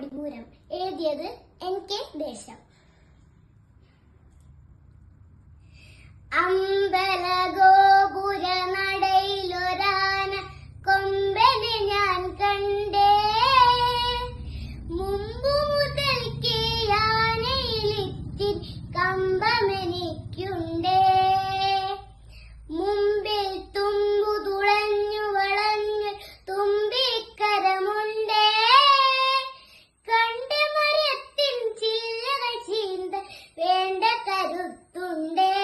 പൂരം എഴുതിയത് N K ദേശം. വേണ്ട കരുത്തുണ്ടേ